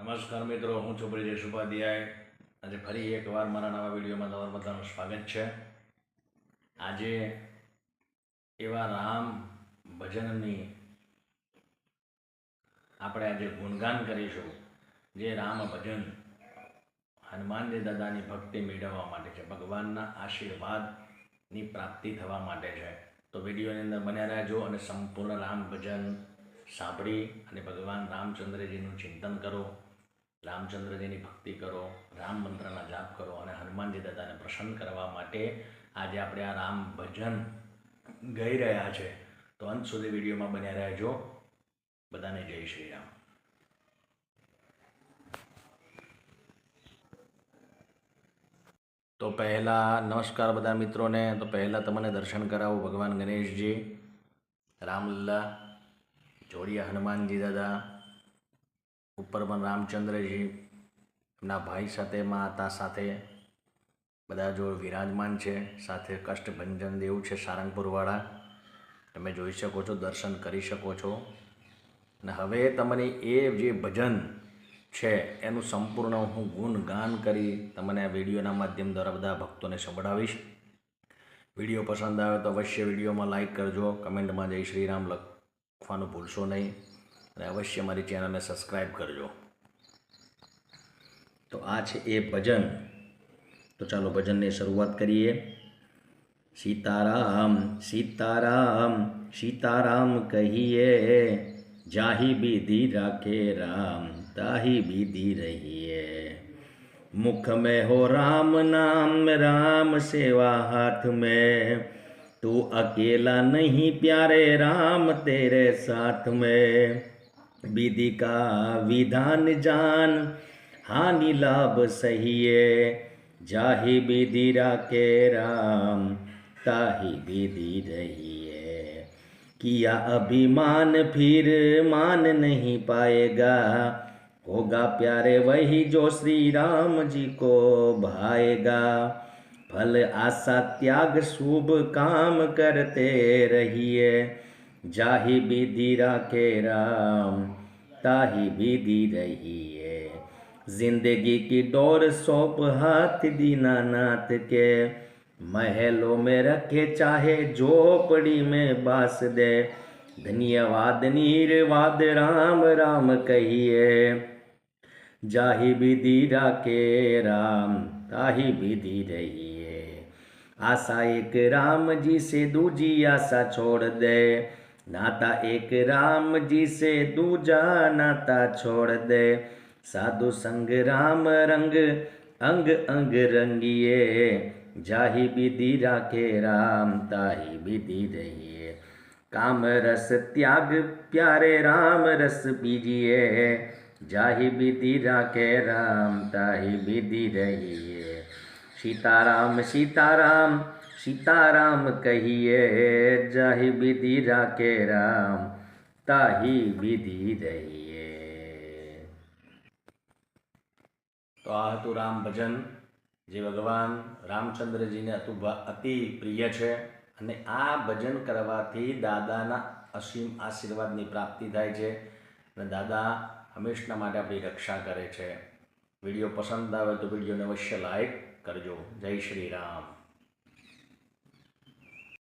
નમસ્કાર મિત્રો, હું છું બ્રિજેશ ઉપાધ્યાય આજે ફરી એકવાર મારા નવા વિડીયોમાં તમારું બધાનું સ્વાગત છે. આજે એવા રામ ભજનની આપણે આજે ગુણગાન કરીશું, જે રામ ભજન હનુમાનજી દાદાની ભક્તિ મેળવવા માટે છે. ભગવાનના આશીર્વાદની પ્રાપ્તિ થવા માટે છે. તો વિડીયોની અંદર બન્યા રહેજો અને સંપૂર્ણ રામ ભજન સાંભળી અને ભગવાન રામચંદ્રજીનું ચિંતન કરો. રામચંદ્રજીની ભક્તિ કરો, રામ મંત્રના જાપ કરો અને હનુમાનજી દાદાને પ્રસન્ન કરવા માટે આજે આપણે આ રામ ભજન ગઈ રહ્યા છે. તો અંત સુધી વિડીયોમાં બન્યા રહેજો. બધાને જય શ્રી રામ. તો પહેલાં નમસ્કાર બધા મિત્રોને. તો પહેલાં તમને દર્શન કરાવું ભગવાન ગણેશજી રામલલ્લા જોડિયા હનુમાનજી દાદા ઉપર પણ રામચંદ્રજી એમના ભાઈ સાથે, માતા સાથે બધા જો વિરાજમાન છે, સાથે કષ્ટભંજન દેવ છે, સારંગપુરવાળા. તમે જોઈ શકો છો, દર્શન કરી શકો છો. અને હવે તમને એ જે ભજન છે, એનું સંપૂર્ણ હું ગુણગાન કરી તમને આ વિડીયોના માધ્યમ દ્વારા બધા ભક્તોને સંભળાવીશ. વીડિયો પસંદ આવે તો અવશ્ય વિડીયોમાં લાઈક કરજો. કમેન્ટમાં જય શ્રી રામ લખવાનું ભૂલશો નહીં. અને અવશ્ય મારી ચેનલને સબસ્ક્રાઈબ કરજો તો આ છે એ ભજન તો ચાલો ભજનની શરૂઆત કરીએ સીતારામ સીતારામ સીતારામ કહીએ જાહી બીધી રાખે રામ તાહી બીધી રહીએ मुख में हो राम नाम राम सेवा हाथ में तू अकेला नहीं प्यारे राम तेरे साथ में विधि का विधान जान, हानि लाभ सहिए। जाहि विधि राखे राम, ताहि विधि रहिए। किया अभिमान फिर मान नहीं पाएगा। होगा प्यारे वही जो श्री राम जी को भाएगा। फल आशा त्याग शुभ काम करते रहिए। जाहि विधि राखे राम, ताहि विधि रहिए ज़िंदगी की डोर सौंप हाथ दीनानाथ के, महलों में रखे चाहे झोपड़ी में बास दे। धन्यवाद नीरवाद राम राम कहिए, जाहि विधि राखे राम, ताहि विधि रहिए। आशा एक राम जी से दूजी आशा छोड़ दे। नाता एक राम जी से दूजा नाता छोड़ दे। साधु संग राम रंग, अंग अंग रंगिए। जाहि विधि राखे राम, ताहि विधि रहिए। काम रस त्याग, प्यारे राम रस पीजिए। जाहि विधि राखे राम, ताहि विधि रहिए। सीताराम सीताराम સીતારામ કહીએ, જાહી બીધી રાખે રામ, તાહી બીધી રહીએ તો આ હતું રામ ભજન, જે ભગવાન રામચંદ્રજીને અતિ પ્રિય છે અને આ ભજન કરવાથી દાદાના અસીમ આશીર્વાદની પ્રાપ્તિ થાય છે અને દાદા હંમેશના માટે આપણી રક્ષા કરે છે. વીડિયો પસંદ આવે તો વિડીયોને અવશ્ય લાઈક કરજો. જય શ્રી રામ.